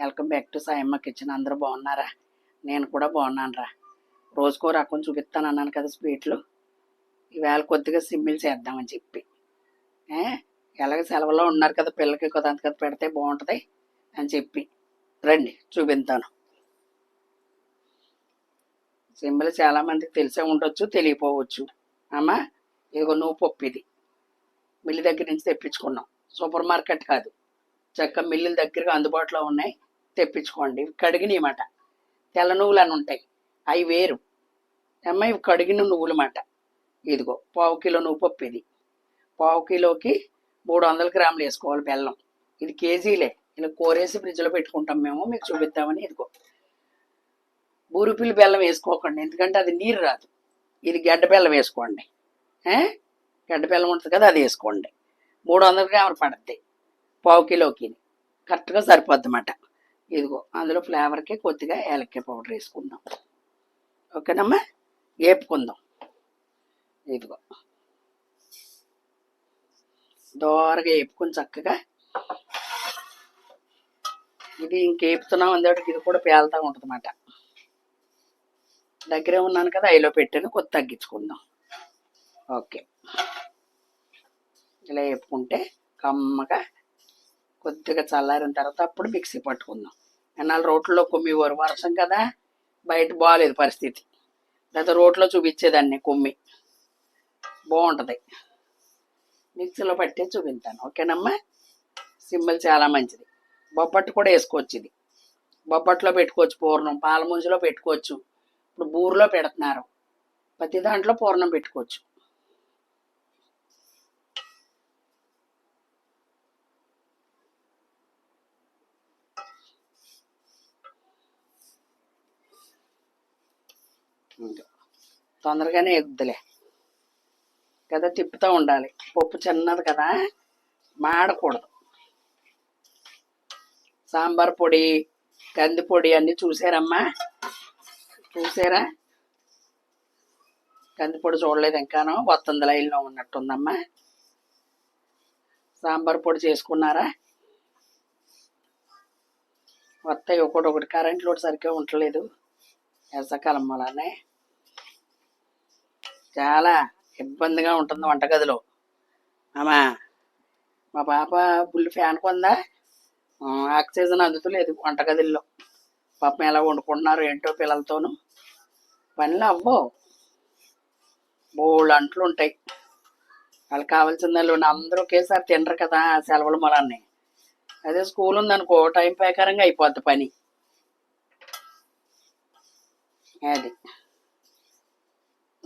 Welcome back to Sayamma kitchen. అందరూ బాగున్నారా? నేను కూడా బాగున్నాను రా రోజుకో రకం చూపిస్తాను అన్నాను కదా స్వీట్లు. ఈవేళ కొద్దిగా సిమ్మిల్ చేద్దామని చెప్పి. ఏ? ఎలాగ సెలవులో ఉన్నారు కదా పిల్లకి కొద్ది అంత కదా పెడితే బాగుంటుంది అని చెప్పి. రండి చూపిస్తాను. సిమ్మిల్ చాలామందికి తెలిసే ఉండొచ్చు తెలియపోవచ్చు. అమ్మా ఇదిగో నువ్వు పప్పు ఇది. మిల్లి దగ్గర నుంచి తెప్పించుకున్నాం. సూపర్ మార్కెట్ కాదు. చక్క మిల్లుల దగ్గరగా అందుబాటులో ఉన్నాయి. తెప్పించుకోండి. ఇవి కడిగినవి మాట. తెల్ల నువ్వులు అని ఉంటాయి. అవి వేరు. అమ్మాయి ఇవి కడిగిన నువ్వులు మాట. ఇదిగో పావు కిలో నువ్వు పప్పు ఇది. పావు కిలోకి మూడు వందల గ్రాములు వేసుకోవాలి బెల్లం. ఇది కేజీలే. ఇలా కోరేసి ఫ్రిడ్జ్లో పెట్టుకుంటాం మేము. మీకు చూపిద్దామని ఇదిగో. బూరుపిల్లి బెల్లం వేసుకోకండి. ఎందుకంటే అది నీరు రాదు. ఇది గడ్డ బెల్లం వేసుకోండి. గడ్డ బెల్లం ఉంటుంది కదా అది వేసుకోండి. మూడు వందల గ్రాములు పడుద్ది. పావు కిలోకి కరెక్ట్గా సరిపోద్ది అన్నమాట ఇదిగో అందులో ఫ్లేవర్కి కొద్దిగా ఏలక్కాయ పౌడర్ వేసుకుందాం. ఓకేనమ్మా? వేపుకుందాం ఇదిగో. దోరగా వేపుకొని చక్కగా ఇది ఇంకేపుతున్నాం అందరికి ఇది కూడా పేలుతూ ఉంటుందన్నమాట. దగ్గరే ఉన్నాను కదా ఐలో పెట్టాను కొద్ది తగ్గించుకుందాం. ఓకే. ఇలా వేపుకుంటే కమ్మగా కొద్దిగా చల్లారిన తర్వాత అప్పుడు మిక్సీ పట్టుకుందాం. ఎన్నాళ్ళు రోడ్లలో కుమ్మివారు వర్షం కదా బయట బాగాలేదు పరిస్థితి. లేదా రోడ్లో చూపించేదాన్ని కుమ్మి. బాగుంటుంది. మిక్సీలో పట్టే చూపిస్తాను ఓకేనమ్మా? సింబల్ చాలా మంచిది. బొబ్బట్టు కూడా వేసుకోవచ్చు ఇది. బొబ్బట్లో పెట్టుకోవచ్చు పూర్ణం పాల ముంజలో పెట్టుకోవచ్చు. ఇప్పుడు బూరులో పెడుతున్నారు. ప్రతి దాంట్లో పూర్ణం పెట్టుకోవచ్చు. ఇంకా తొందరగానే ఎగ్గుద్దులే కదా తిప్పుతూ ఉండాలి. పప్పు చిన్నది కదా మాడకూడదు. సాంబార్ పొడి కంది పొడి అన్నీ చూసారమ్మా? చూసారా? కంది పొడి చూడలేదు ఇంకాను వస్తుంది లైన్లో ఉన్నట్టుందమ్మా. సాంబార్ పొడి చేసుకున్నారా? వస్తాయి ఒకటి ఒకటి కరెంట్ లోడ్ సరిగ్గా ఉండలేదు వేసవకాలం వలనే చాలా ఇబ్బందిగా ఉంటుంది వంటగదిలో. అమ్మా మా పాప బుల్లి ఫ్యాన్ కొందా? ఆక్సిజన్ అందుతలేదు వంటగదిలో పాపం ఎలా వండుకుంటున్నారు ఏంటో పిల్లలతోనూ. పనులు అవ్వవు. బోళ్ళు అంట్లు ఉంటాయి. వాళ్ళకి కావాల్సిన వాళ్ళు అందరూ ఒకేసారి తినరు కదా సెలవులు మొలన్నీ. అదే స్కూల్ ఉందనుకో టైం ప్రకారంగా అయిపోద్ది పని. అది.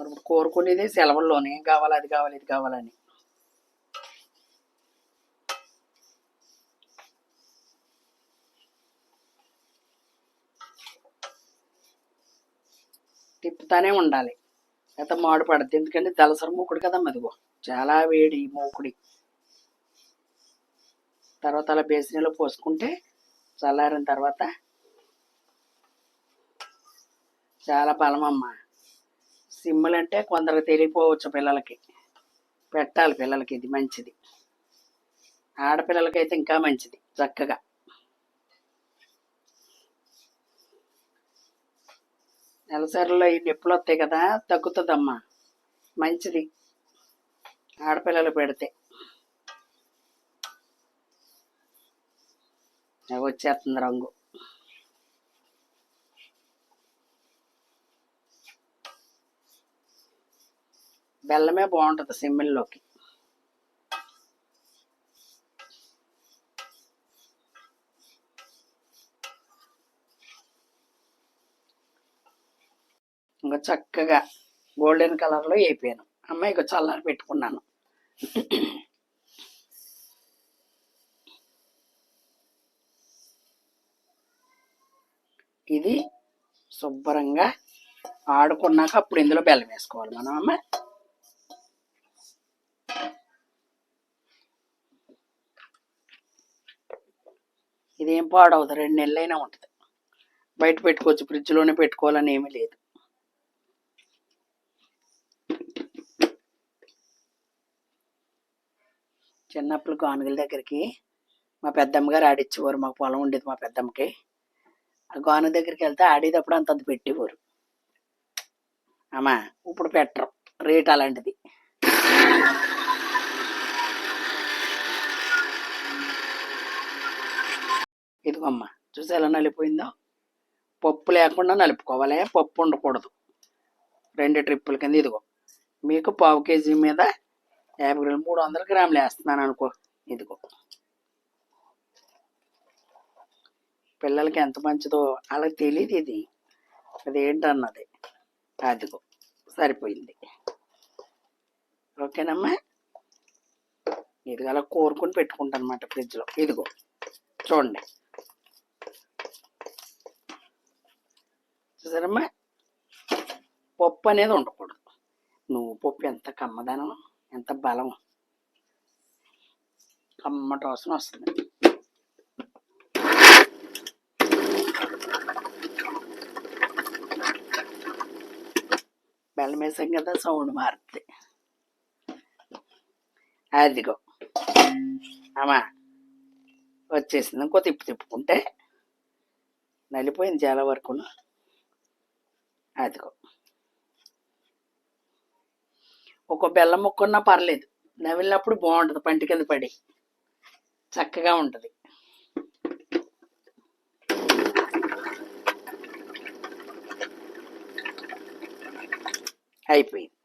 మరి ఇప్పుడు కోరుకునేది సెలవుల్లోనే ఏం కావాలి అది కావాలి ఇది కావాలని. తిప్పుతానే ఉండాలి. అయితే మాడు పడుతుంది ఎందుకంటే దళసరి మూకుడు కదా మదిగో చాలా వేడి మూకుడి. తర్వాత అలా బేసినీలో పోసుకుంటే చల్లారిన తర్వాత చాలా బలమమ్మా. సిమ్ములు అంటే కొందరు తెలియపోవచ్చు పిల్లలకి. పెట్టాలి పిల్లలకి ఇది మంచిది. ఆడపిల్లలకైతే ఇంకా మంచిది చక్కగా. నెలసరిలో ఈ నొప్పులు వస్తాయి కదా తగ్గుతుందమ్మా. మంచిది ఆడపిల్లలు పెడితే. అవి వచ్చేస్తుంది రంగు. బెల్లమే బాగుంటుంది సిమ్మిల్లోకి. ఇంకా చక్కగా గోల్డెన్ కలర్లో వేపాను అమ్మాయికి చల్లారి పెట్టుకున్నాను. ఇది శుభ్రంగా ఆడుకున్నాక అప్పుడు ఇందులో బెల్లం వేసుకోవాలి మనం అమ్మ. ఇదేం పాడవదు రెండు నెలలైనా ఉంటుంది. బయట పెట్టుకోవచ్చు ఫ్రిడ్జ్లోనే పెట్టుకోవాలని ఏమీ లేదు. చిన్నప్పుడు గానుగల దగ్గరికి మా పెద్దమ్మ గారు ఆడిచ్చేవారు మాకు పొలం ఉండేది మా పెద్దమ్మకి. ఆ గాను దగ్గరికి వెళ్తే ఆడేటప్పుడు అంత పెట్టేవారు. అమ్మా ఇప్పుడు పెట్టరు రేట్ అలాంటిది. ఇదిగోమ్మా చూసి ఎలా నలిపోయిందో? పప్పు లేకుండా నలుపుకోవాలి పప్పు ఉండకూడదు. రెండు ట్రిప్పుల కింద ఇదిగో మీకు పావు కేజీ మీద యాభై గ్రాములు మూడు వందల గ్రాములు వేస్తున్నాను అనుకో ఇదిగో. పిల్లలకి ఎంత మంచిదో వాళ్ళకి తెలియదు ఇది. అదేంటన్నది? అదిగో సరిపోయింది. ఓకేనమ్మా? ఇది అలా కోరుకుని పెట్టుకుంటాను అనమాట ఫ్రిడ్జ్లో. ఇదిగో చూడండి. చూసారమ్మా పప్పు అనేది ఉండకూడదు. నువ్వు పప్పు ఎంత కమ్మదనం ఎంత బలం. కమ్మటి వాసన వస్తుంది. బెల్లం వేసాం కదా సౌండ్ మారుతుంది అదిగో. అమ్మా వచ్చేసింది. ఇంకో తిప్పు తిప్పుకుంటే నలిపోయింది చాలా వరకును. అదిగో. ఒక బెల్లం ముక్కున్నా పర్లేదు. నవిలినప్పుడు బాగుంటుంది పంటి కింద పడి. చక్కగా ఉంటుంది. అయిపోయింది.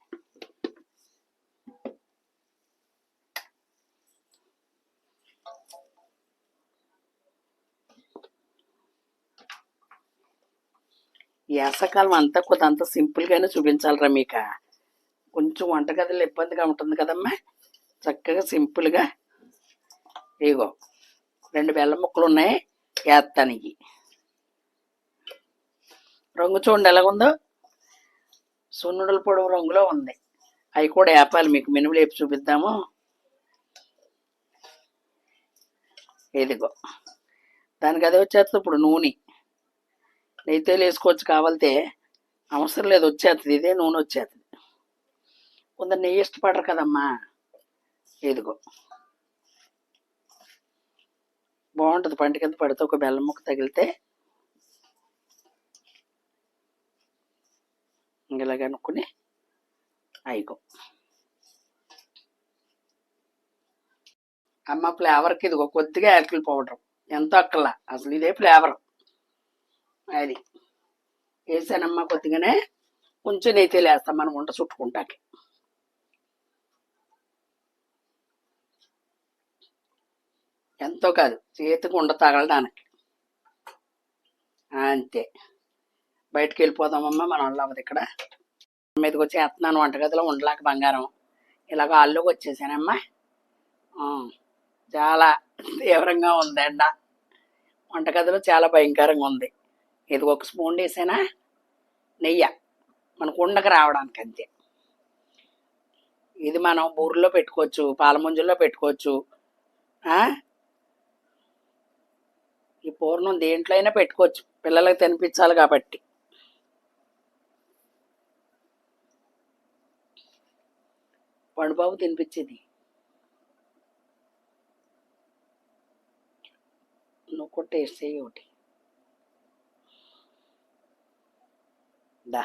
ఈ వేసవకాలం అంతా కొంత సింపుల్గానే చూపించాలిరా మీకు. కొంచెం వంటగదిలో ఇబ్బందిగా ఉంటుంది కదమ్మా. చక్కగా సింపుల్గా ఇగో రెండు బెల్లం ముక్కలు ఉన్నాయి. వేస్తానికి రంగు చూడండి ఎలాగుందో. సున్నుడల పొడవు రంగులో ఉంది. అవి కూడా వేపాలి మీకు. మినుములు వేపి చూపిద్దాము. ఇదిగో దానికి అదే వచ్చేస్తుంది ఇప్పుడు నూనె. నెయ్యితే వేసుకోవచ్చు కావాలితే. అవసరం లేదు వచ్చేస్తుంది ఇదే నూనె వచ్చేస్తుంది కొందరు నెయ్యి ఇష్టపడరు కదమ్మా. ఇదిగో. బాగుంటుంది. పంట కింద పడితే ఒక బెల్లం ముక్క తగిలితే. ఇలాగ అనుకుని అయిగో. అమ్మ ఫ్లేవర్కి ఇదిగో కొద్దిగా యాపిల్ పౌడర్. ఎంతో అక్కల అసలు ఇదే ఫ్లేవర్. అది. వేసానమ్మా కొద్దిగానే. కొంచెం నెయ్యి లేస్తాం మనం వంట చుట్టుకుంటాకి. ఎంతో కాదు చేతికి ఉండ తగలడానికి. అంతే. బయటికి వెళ్ళిపోదామమ్మా మనం అల్లవది ఇక్కడ. మీదకి వచ్చి ఎత్తున్నాను వంటగదిలో ఉండలేక బంగారం. ఇలాగ అల్లుకి వచ్చేసానమ్మా. చాలా తీవ్రంగా ఉంది ఎండ వంటగదిలో చాలా భయంకరంగా ఉంది. ఇది ఒక స్పూన్ వేసానా? నెయ్యి. మనకు ఉండకు రావడానికి అంతే. ఇది మనం బూరెలో పెట్టుకోవచ్చు పాలముంజుల్లో పెట్టుకోవచ్చు. ఈ పూర్ణం దేంట్లో అయినా పెట్టుకోవచ్చు. పిల్లలకు తినిపించాలి కాబట్టి. పండుబాబు తినిపించేది. నువ్వు కూడా టేస్ట్ చేయి ఒకటి. దా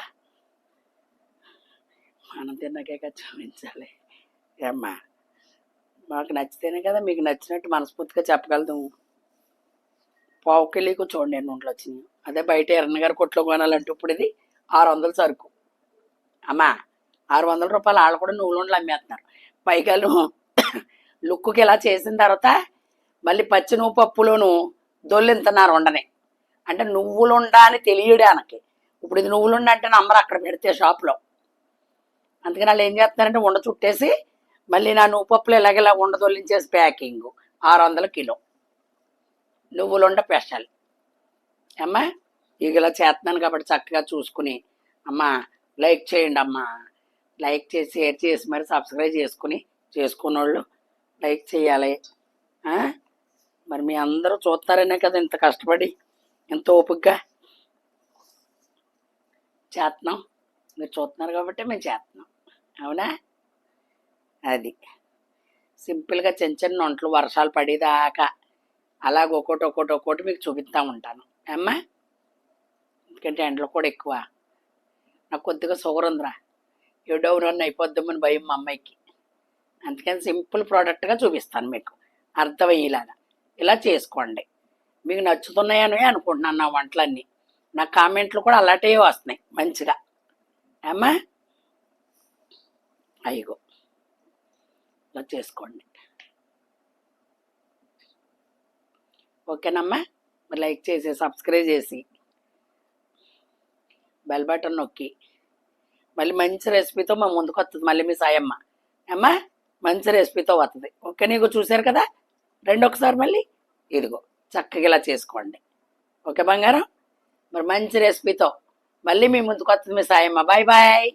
మనం తిన్నాకే చూపించాలి ఏమ్మా మాకు నచ్చితేనే కదా మీకు నచ్చినట్టు మనస్ఫూర్తిగా చెప్పగలుగుతాము పావు కిలీకు చూడండి ఎన్ని నూనెలు వచ్చినాయి. అదే బయట ఎర్రన్నగారు కొట్లో కొనాలంటే ఇప్పుడు ఇది ఆరు వందలు సరుకు. అమ్మా ఆరు వందల రూపాయలు వాళ్ళు కూడా నువ్వులు అమ్మేస్తున్నారు. పైగాలు లుక్కి ఇలా చేసిన తర్వాత మళ్ళీ పచ్చి నువ్వు పప్పులోను దొల్లింతున్నారు ఉండని అంటే నువ్వులుండ అని తెలియడానికి ఇప్పుడు ఇది నువ్వులు అంటే నంబర్ అక్కడ పెడితే షాప్లో. అందుకని వాళ్ళు ఏం చేస్తున్నారంటే ఉండ చుట్టేసి మళ్ళీ నా నువ్వు పప్పులు ఇలాగ ఉండ దొల్లించేసి ప్యాకింగ్ ఆరు వందల కిలో నువ్వులుండ స్పెషల్. అమ్మా ఇక ఇలా చేస్తున్నాను కాబట్టి చక్కగా చూసుకుని అమ్మా లైక్ చేయండి అమ్మా. లైక్ చేసి షేర్ చేసి మరి సబ్స్క్రైబ్ చేసుకుని చేసుకున్నోళ్ళు లైక్ చేయాలి. మరి మీ అందరూ చూస్తారనే కదా ఇంత కష్టపడి ఇంత ఓపికగా చేస్తున్నాం మీరు చూస్తున్నారు కాబట్టి మేము చేస్తున్నాం అవునా? అది. సింపుల్గా చిన్న చిన్న వంటలు వర్షాలు పడేదాకా అలాగ ఒక్కోటి ఒక్కోటి ఒక్కోటి మీకు చూపిస్తూ ఉంటాను. అమ్మా ఎందుకంటే ఎండలు కూడా ఎక్కువ. నాకు కొద్దిగా షుగర్ ఉందిరా. ఏడో డౌన్ రన్ అయిపోద్దామని భయం మా అమ్మాయికి. అందుకని సింపుల్ ప్రోడక్ట్గా చూపిస్తాను మీకు. అర్థమయ్యేలాగా. ఇలా చేసుకోండి. మీకు నచ్చుతున్నాయని అనుకుంటున్నాను నా వంటలన్నీ. నా కామెంట్లు కూడా అలాంటివి వస్తున్నాయి మంచిగా. అమ్మా అయ్యో. ఇలా చేసుకోండి. ఓకేనమ్మా? మరి లైక్ చేసి సబ్స్క్రైబ్ చేసి బెల్ బటన్ నొక్కి మళ్ళీ మంచి రెసిపీతో మా ముందుకు వస్తుంది మళ్ళీ మీ సాయమ్మ. అమ్మా మంచి రెసిపీతో వస్తుంది ఓకే నీకు చూశారు కదా? రెండు ఒకసారి మళ్ళీ ఇదిగో చక్కగా ఇలా చేసుకోండి. ఓకే బంగారం? మరి మంచి రెసిపీతో మళ్ళీ మీ ముందుకు వస్తుంది మీ సాయమ్మ బాయ్ బాయ్